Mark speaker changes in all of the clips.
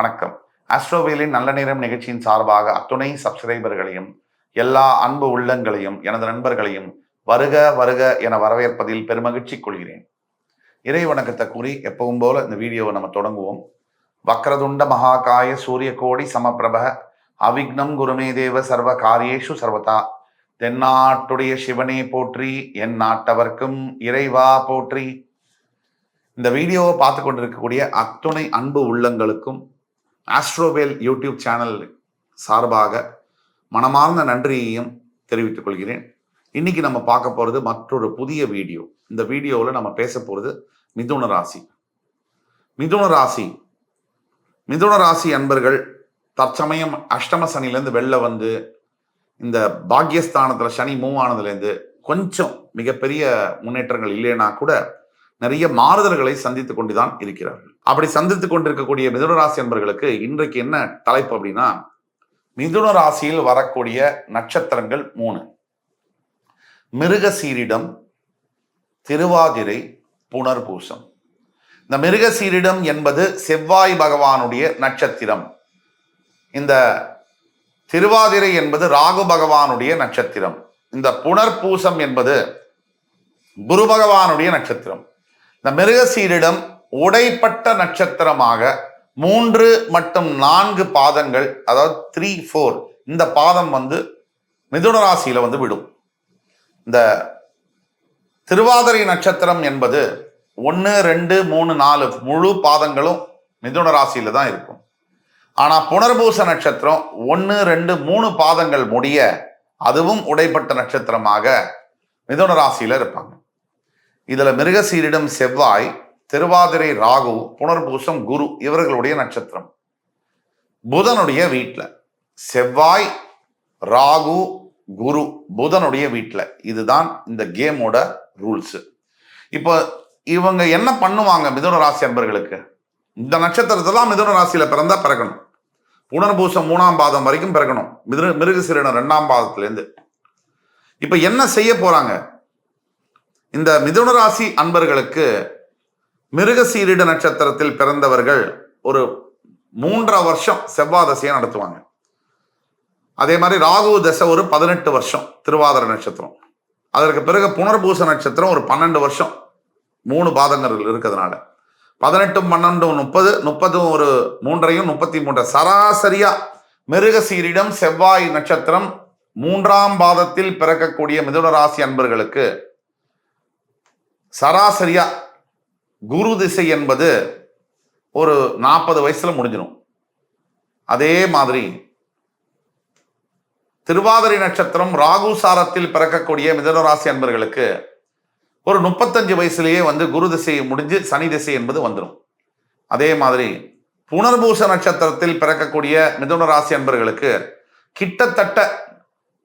Speaker 1: வணக்கம். அஸ்ட்ரோவேலின் நல்ல நேரம் நிகழ்ச்சியின் சார்பாக அத்துணை சப்ஸ்கிரைபர்களையும் எல்லா அன்பு உள்ளங்களையும் எனது நண்பர்களையும் வருக வருக என வரவேற்பதில் பெருமகிழ்ச்சி கொள்கிறேன். இறை வணக்கத்தை கூறி எப்பவும் போல இந்த வீடியோவை நம்ம தொடங்குவோம். வக்ரதுண்ட மகாகாய சூரிய கோடி சமபிரப அவிக்னம் குருமே தேவ சர்வ காரியேஷு சர்வதா. தென்னாட்டுடைய சிவனே போற்றி என் நாட்டவர்க்கும் இறைவா போற்றி. இந்த வீடியோவை பார்த்து கொண்டிருக்கக்கூடிய அத்துணை அன்பு உள்ளங்களுக்கும் ஆஸ்ட்ரோவேல் யூடியூப் சேனல் சார்பாக மனமார்ந்த நன்றியையும் தெரிவித்துக் கொள்கிறேன். இன்னைக்கு நம்ம பார்க்க போறது மற்றொரு புதிய வீடியோ. இந்த வீடியோவில் நம்ம பேச போறது மிதுன ராசி. மிதுன ராசி. மிதுன ராசி அன்பர்கள் தற்சமயம் அஷ்டம சனிலேருந்து வெளில வந்து இந்த பாக்யஸ்தானத்தில் சனி மூவ் ஆனதுலேருந்து கொஞ்சம் மிகப்பெரிய முன்னேற்றங்கள் இல்லைன்னா கூட நிறைய மாறுதல்களை சந்தித்துக் கொண்டுதான் இருக்கிறார்கள். அப்படி சந்தித்துக் கொண்டிருக்கக்கூடிய மிதுன ராசி என்பர்களுக்கு இன்றைக்கு என்ன தலைப்பு அப்படின்னா மிதுன ராசியில் வரக்கூடிய நட்சத்திரங்கள் மூணு. மிருகசீரிடம் திருவாதிரை புனர்பூசம். இந்த மிருகசீரிடம் என்பது செவ்வாய் பகவானுடைய நட்சத்திரம். இந்த திருவாதிரை என்பது ராகு பகவானுடைய நட்சத்திரம். இந்த புனர்பூசம் என்பது குரு பகவானுடைய நட்சத்திரம். இந்த மிருகசீரிடம் உடைப்பட்ட நட்சத்திரமாக மூன்று மற்றும் நான்கு பாதங்கள் அதாவது த்ரீ ஃபோர் இந்த பாதம் வந்து மிதுன ராசியில வந்து விடும். இந்த திருவாதிரை நட்சத்திரம் என்பது ஒன்று ரெண்டு மூணு நாலு முழு பாதங்களும் மிதுன ராசியில தான் இருக்கும். ஆனா புனர்பூச நட்சத்திரம் ஒன்று ரெண்டு மூணு பாதங்கள் முடிய அதுவும் உடைப்பட்ட நட்சத்திரமாக மிதுன ராசியில இருப்பாங்க. இதுல மிருகசீரிடம் செவ்வாய் திருவாதிரை ராகு புனர்பூசம் குரு இவர்களுடைய நட்சத்திரம். புதனுடைய வீட்டில் செவ்வாய் ராகு குரு புதனுடைய வீட்டில் இதுதான் இந்த கேமோட ரூல்ஸ். இப்போ இவங்க என்ன பண்ணுவாங்க மிதுன ராசி அன்பர்களுக்கு? இந்த நட்சத்திரத்தெல்லாம் மிதுன ராசியில பிறந்தா பிறக்கணும். புனர்பூசம் மூணாம் பாதம் வரைக்கும் பிறக்கணும். மிரு மிருகசீரிடம் ரெண்டாம் பாதத்திலேருந்து இப்போ என்ன செய்ய போறாங்க? இந்த மிதுன ராசி அன்பர்களுக்கு மிருகசீரிட நட்சத்திரத்தில் பிறந்தவர்கள் ஒரு மூன்றரை வருஷம் செவ்வாய் தசையை நடத்துவாங்க. அதே மாதிரி ராகு தசை ஒரு பதினெட்டு வருஷம் திருவாதிர நட்சத்திரம். அதற்கு பிறகு புனர்பூச நட்சத்திரம் ஒரு பன்னெண்டு வருஷம் மூணு பாதங்கள் இருக்கிறதுனால. பதினெட்டும் பன்னெண்டும் முப்பது முப்பதும் ஒரு மூன்றையும் முப்பத்தி மூன்று. சராசரியா மிருகசீரிடம் செவ்வாய் நட்சத்திரம் மூன்றாம் பாதத்தில் பிறக்கக்கூடிய மிதுன ராசி அன்பர்களுக்கு சராசரியா குரு திசை என்பது ஒரு நாற்பது வயசுல முடிஞ்சிடும் அதே மாதிரி திருவாதிரை நட்சத்திரம் ராகு சாரத்தில் பிறக்கக்கூடிய மிதனராசி அன்பர்களுக்கு ஒரு முப்பத்தஞ்சு வயசுலேயே வந்து குரு திசை முடிஞ்சு சனி திசை என்பது வந்துடும் அதே மாதிரி புனர்பூச நட்சத்திரத்தில் பிறக்கக்கூடிய மிதுன ராசி அன்பர்களுக்கு கிட்டத்தட்ட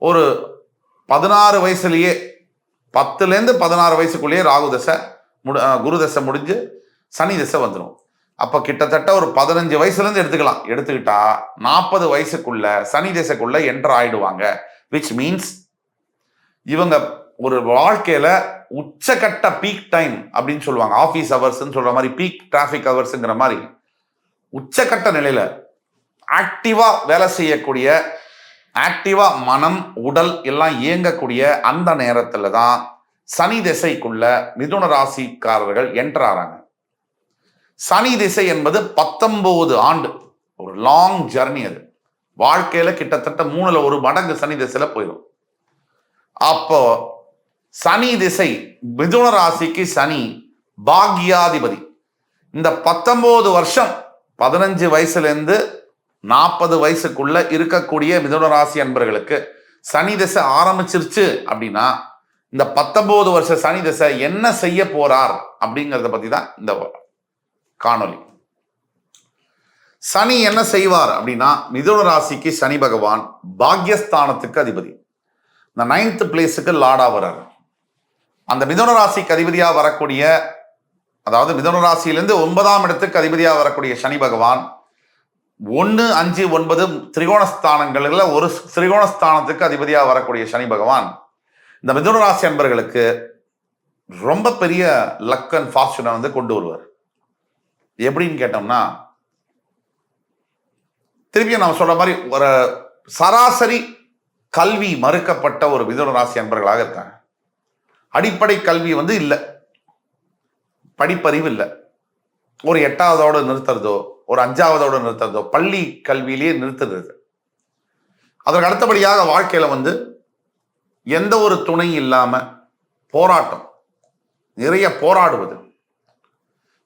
Speaker 1: ஒரு பதினாறு வயசுலேயே பத்துலேருந்து பதினாறு வயசுக்குள்ளேயே ராகு தசை முடி குரு தசை முடிஞ்சு சனி தசை வந்துடும் அப்போ கிட்டத்தட்ட ஒரு பதினஞ்சு வயசுலேருந்து எடுத்துக்கலாம். எடுத்துக்கிட்டா நாற்பது வயசுக்குள்ள சனி தசைக்குள்ள என்டர் ஆயிடுவாங்க. விச் மீன்ஸ் இவங்க ஒரு வாழ்க்கையில உச்சக்கட்ட பீக் டைம் அப்படின்னு சொல்லுவாங்க. ஆஃபீஸ் ஹவர்ஸ்ன்னு சொல்ற மாதிரி பீக் டிராஃபிக் ஹவர்ஸுங்கிற மாதிரி. உச்சக்கட்ட நிலையில ஆக்டிவா வேலை செய்யக்கூடிய ஆக்டிவா மனம் உடல் எல்லாம் இயங்கக்கூடிய அந்த நேரத்துல தான் சனி திசைக்குள்ள மிதுன ராசிக்காரர்கள் என்டர் ஆறாங்க. சனி திசை என்பது பத்தொன்பது ஆண்டு. ஒரு லாங் ஜர்னி அது. வாழ்க்கையில கிட்டத்தட்ட மூணுல ஒரு மடங்கு சனி திசையில போயிடும் அப்போ சனி திசை மிதுன ராசிக்கு சனி பாக்யாதிபதி. இந்த பத்தொன்பது வருஷம் பதினஞ்சு வயசுல இருந்து நாற்பது வயசுக்குள்ள இருக்கக்கூடிய மிதுன ராசி அன்பர்களுக்கு சனி தசை ஆரம்பிச்சிருச்சு அப்படின்னா இந்த பத்தொன்பது வருஷ சனி தசை என்ன செய்ய போறார் அப்படிங்கிறத பத்தி தான் இந்த காணொளி. சனி என்ன செய்வார் அப்படின்னா மிதுன ராசிக்கு சனி பகவான் பாக்யஸ்தானத்துக்கு அதிபதி. இந்த நைன்த் பிளேஸுக்கு லாடா வர்றாரு. அந்த மிதுன ராசிக்கு அதிபதியா வரக்கூடிய அதாவது மிதுன ராசியிலிருந்து ஒன்பதாம் இடத்துக்கு அதிபதியா வரக்கூடிய சனி பகவான் ஒன்று அஞ்சு ஒன்பது திரிகோணஸ்தானங்களில் ஒரு திரிகோணஸ்தானத்துக்கு அதிபதியாக வரக்கூடிய சனி பகவான். இந்த மிதுன ராசி அன்பர்களுக்கு ரொம்ப பெரிய லக் அண்ட் ஃபார்ச்சுனை வந்து கொண்டு வருவார். எப்படின்னு கேட்டோம்னா திருப்பியும் நான் சொல்ற மாதிரி ஒரு சராசரி கல்வி மறுக்கப்பட்ட ஒரு மிதுன ராசி அன்பர்களாக இருக்காங்க. அடிப்படை கல்வி வந்து இல்லை. படிப்பறிவு இல்லை. ஒரு எட்டாவதோடு நிறுத்துறதோ ஒரு அஞ்சாவதோட நிறுத்துறதோ பள்ளி கல்வியிலேயே நிறுத்துறது. அதற்கு அடுத்தபடியாக வாழ்க்கையில் வந்து எந்த ஒரு துணை இல்லாமல் போராட்டம் நிறைய போராடுவது.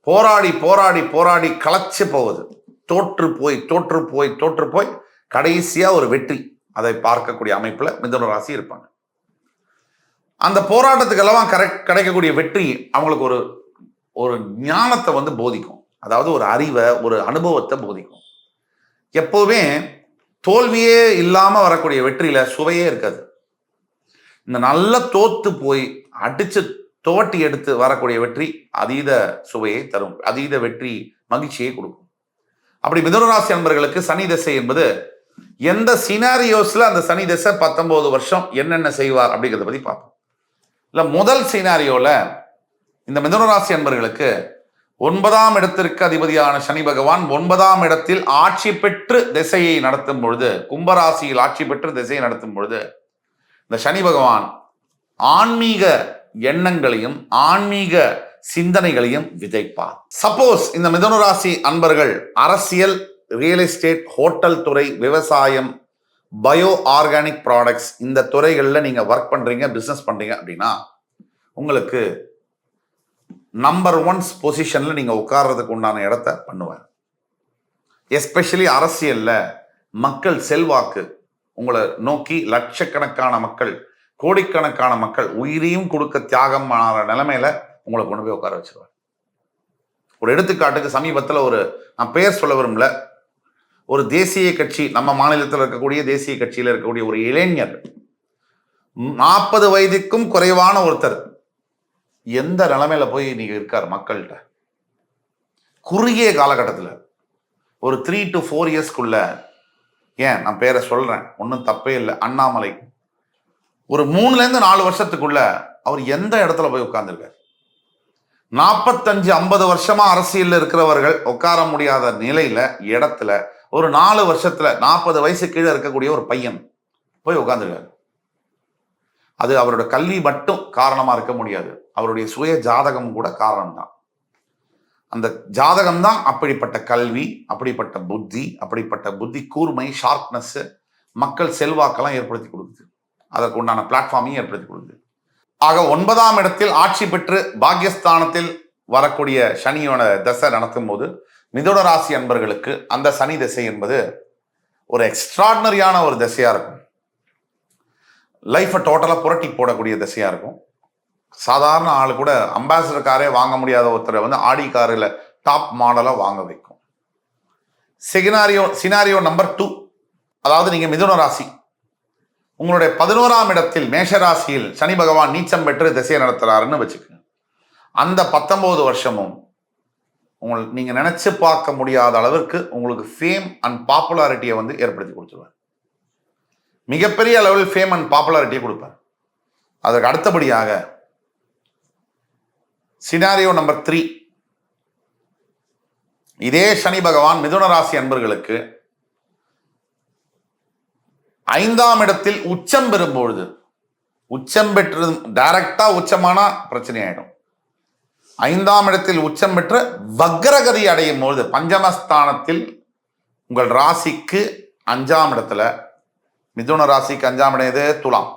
Speaker 1: போராடி போராடி போராடி களைச்சு போவது. தோற்று போய் தோற்று போய் தோற்று போய் கடைசியாக ஒரு வெற்றி. அதை பார்க்கக்கூடிய அமைப்பில் மிதுன ராசி இருப்பாங்க. அந்த போராட்டத்துக்கெல்லாம் கரெக்ட் கிடைக்கக்கூடிய வெற்றி அவங்களுக்கு ஒரு ஒரு ஞானத்தை வந்து போதிக்கும். அதாவது ஒரு அறிவை ஒரு அனுபவத்தை போதிக்கும். எப்போவுமே தோல்வியே இல்லாமல் வரக்கூடிய வெற்றியில சுவையே இருக்காது. இந்த நல்ல தோத்து போய் அடிச்சு துவட்டி எடுத்து வரக்கூடிய வெற்றி அதீத சுவையை தரும் அதீத வெற்றி மகிழ்ச்சியை கொடுக்கும். அப்படி மிதுனராசி அன்பர்களுக்கு சனி திசை என்பது எந்த சினாரியோஸ்ல அந்த சனி திசை பத்தொன்பது வருஷம் என்னென்ன செய்வார் அப்படிங்கிறத பத்தி பார்ப்போம். இல்ல முதல் சினாரியோல இந்த மிதுனராசி அன்பர்களுக்கு ஒன்பதாம் இடத்திற்கு அதிபதியான சனி பகவான் ஒன்பதாம் இடத்தில் ஆட்சி பெற்று திசையை நடத்தும் பொழுது கும்பராசியில் ஆட்சி பெற்று திசையை நடத்தும் பொழுது இந்த சனி பகவான் ஆன்மீக எண்ணங்களையும் ஆன்மீக சிந்தனைகளையும் விதைப்பார். சப்போஸ் இந்த மிதனராசி அன்பர்கள் அரசியல் ரியல் எஸ்டேட் ஹோட்டல் துறை விவசாயம் பயோ ஆர்கானிக் ப்ராடக்ட்ஸ் இந்த துறைகளில் நீங்கள் ஒர்க் பண்ணுறீங்க பிஸ்னஸ் பண்ணுறீங்க அப்படின்னா உங்களுக்கு நம்பர் ஒன்ஸ் பொசிஷன்ல நீங்க உட்கார்றதுக்கு உண்டான இடத்த பண்ணுவார் எஸ்பெஷலி அரசியல்ல மக்கள் செல்வாக்கு உங்களை நோக்கி லட்சக்கணக்கான மக்கள் கோடிக்கணக்கான மக்கள் உயிரையும் கொடுக்க தியாகம் ஆகிற நிலைமையில உங்களை கொண்டு போய் உட்கார வச்சிருவார் ஒரு எடுத்துக்காட்டுக்கு சமீபத்தில் ஒரு நான் பெயர் சொல்ல விரும்பல. ஒரு தேசிய கட்சி நம்ம மாநிலத்தில் இருக்கக்கூடிய தேசிய கட்சியில் இருக்கக்கூடிய ஒரு இளைஞர் நாற்பது வயதுக்கும் குறைவான ஒருத்தர் எந்த நிலைமையில போய் இன்னைக்கு இருக்கார் மக்கள்கிட்ட? குறுகிய காலகட்டத்தில். ஒரு த்ரீ டு ஃபோர் இயர்ஸ்க்குள்ள ஏன் நான் பேரை சொல்றேன் ஒன்றும் தப்பே இல்லை அண்ணாமலை. ஒரு மூணுலேருந்து நாலு வருஷத்துக்குள்ள அவர் எந்த இடத்துல போய் உட்கார்ந்துருக்கார்? நாற்பத்தஞ்சு ஐம்பது வருஷமா அரசியலில் இருக்கிறவர்கள் உட்கார முடியாத நிலையில இடத்துல ஒரு நாலு வருஷத்துல நாற்பது வயசு கீழே இருக்கக்கூடிய ஒரு பையன் போய் உட்காந்துருக்காரு அது அவரோட கல்வி மட்டும் காரணமாக இருக்க முடியாது. அவருடைய சுய ஜாதகம் கூட காரணம்தான். அந்த ஜாதகம் தான் அப்படிப்பட்ட கல்வி அப்படிப்பட்ட புத்தி அப்படிப்பட்ட புத்தி கூர்மை ஷார்ப்னஸ் மக்கள் செல்வாக்கெல்லாம் ஏற்படுத்தி கொடுக்குது. அதற்கு உண்டான பிளாட்ஃபார்மையும் ஏற்படுத்தி கொடுக்குது. ஆக ஒன்பதாம் இடத்தில் ஆட்சி பெற்று பாக்கியஸ்தானத்தில் வரக்கூடிய சனியோட தசை நடத்தும் போது மிதுன ராசி அன்பர்களுக்கு அந்த சனி திசை என்பது ஒரு எக்ஸ்ட்ராடினரியான ஒரு திசையாக இருக்கும். லைஃப்பை டோட்டலாக புரட்டி போடக்கூடிய திசையாக இருக்கும். சாதாரண ஆள் கூட அம்பாசிடர் காரே வாங்க முடியாத ஒருத்தரை வந்து ஆடி காரில் டாப் மாடலாக வாங்க வைக்கும். சினாரியோ சினாரியோ நம்பர் டூ அதாவது நீங்கள் மிதுன ராசி. உங்களுடைய பதினோராம் இடத்தில் மேஷராசியில் சனி பகவான் நீச்சம் பெற்று திசையை நடத்துகிறாருன்னு வச்சுக்கோங்க. அந்த பத்தொன்பது வருஷமும் உங்கள் நீங்கள் நினச்சி பார்க்க முடியாத அளவிற்கு உங்களுக்கு ஃபேம் அண்ட் பாப்புலாரிட்டியை வந்து ஏற்படுத்தி கொடுத்துருவார். மிகப்பெரிய அளவில் ஃபேம் அண்ட் பாப்புலாரிட்டியை கொடுப்பார். அதற்கு அடுத்தபடியாக சினாரியோ நம்பர் த்ரீ இதே சனி பகவான் மிதுன ராசி அன்பர்களுக்கு ஐந்தாம் இடத்தில் உச்சம் பெறும்பொழுது உச்சம் பெற்று டைரக்டா உச்சமானா பிரச்சனை ஆயிடும் ஐந்தாம் இடத்தில் உச்சம் பெற்று வக்ரகதி அடையும் பொழுது பஞ்சமஸ்தானத்தில் உங்கள் ராசிக்கு அஞ்சாம் இடத்துல மிதுன ராசிக்கு அஞ்சாம் துலாம்.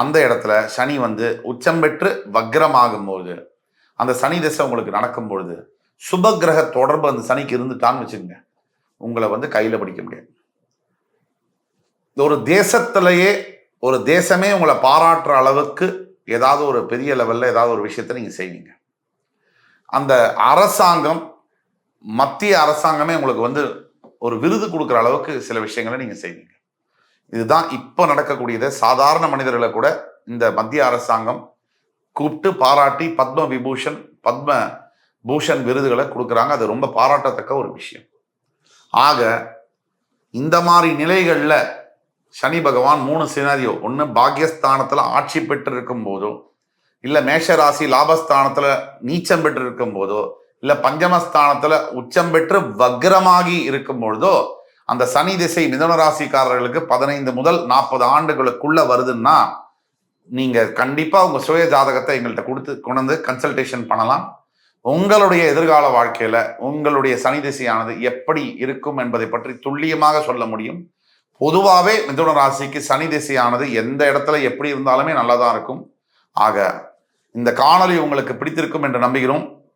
Speaker 1: அந்த இடத்துல சனி வந்து உச்சம் பெற்று வக்ரமாகும் போது அந்த சனி திசை உங்களுக்கு நடக்கும் பொழுது சுபகிரக தொடர்பு அந்த சனிக்கு இருந்துட்டான்னு வச்சுக்கோங்க. உங்களை வந்து கையில் பிடிக்க முடியாது. ஒரு தேசத்திலேயே ஒரு தேசமே உங்களை பாராட்டுற அளவுக்கு ஏதாவது ஒரு பெரிய லெவலில் ஏதாவது ஒரு விஷயத்தை நீங்கள் செய்வீங்க. அந்த அரசாங்கம் மத்திய அரசாங்கமே உங்களுக்கு வந்து ஒரு விருது கொடுக்குற அளவுக்கு சில விஷயங்களை நீங்கள் செய்வீங்க. இதுதான் இப்போ நடக்கக்கூடியது. சாதாரண மனிதர்களை கூட இந்த மத்திய அரசாங்கம் கூப்பிட்டு பாராட்டி பத்ம விபூஷன் பத்ம பூஷன் விருதுகளை கொடுக்குறாங்க. அது ரொம்ப பாராட்டத்தக்க ஒரு விஷயம். ஆக இந்த மாதிரி நிலைகளில் சனி பகவான் மூணு சினாரியோ ஒன்று பாக்யஸ்தானத்தில் ஆட்சி பெற்று இருக்கும் போதோ இல்லை மேஷராசி லாபஸ்தானத்தில் நீச்சம் பெற்று இருக்கும் போதோ இல்லை பஞ்சமஸ்தானத்தில் உச்சம் பெற்று வக்ரமாகி இருக்கும் பொழுதோ அந்த சனி திசை மிதன ராசிக்காரர்களுக்கு பதினைந்து முதல் நாற்பது ஆண்டுகளுக்குள்ள வருதுன்னா நீங்க கண்டிப்பா உங்க சுய ஜாதகத்தை எங்கள்கிட்ட கொடுத்து கொண்டு வந்து கன்சல்டேஷன் பண்ணலாம். உங்களுடைய எதிர்கால வாழ்க்கையில உங்களுடைய சனி திசையானது எப்படி இருக்கும் என்பதை பற்றி துல்லியமாக சொல்ல முடியும். பொதுவாகவே மிதுன ராசிக்கு சனி திசையானது எந்த இடத்துல எப்படி இருந்தாலுமே நல்லதா இருக்கும். ஆக இந்த காணொலி உங்களுக்கு பிடித்திருக்கும் என்று நம்புகிறோம்.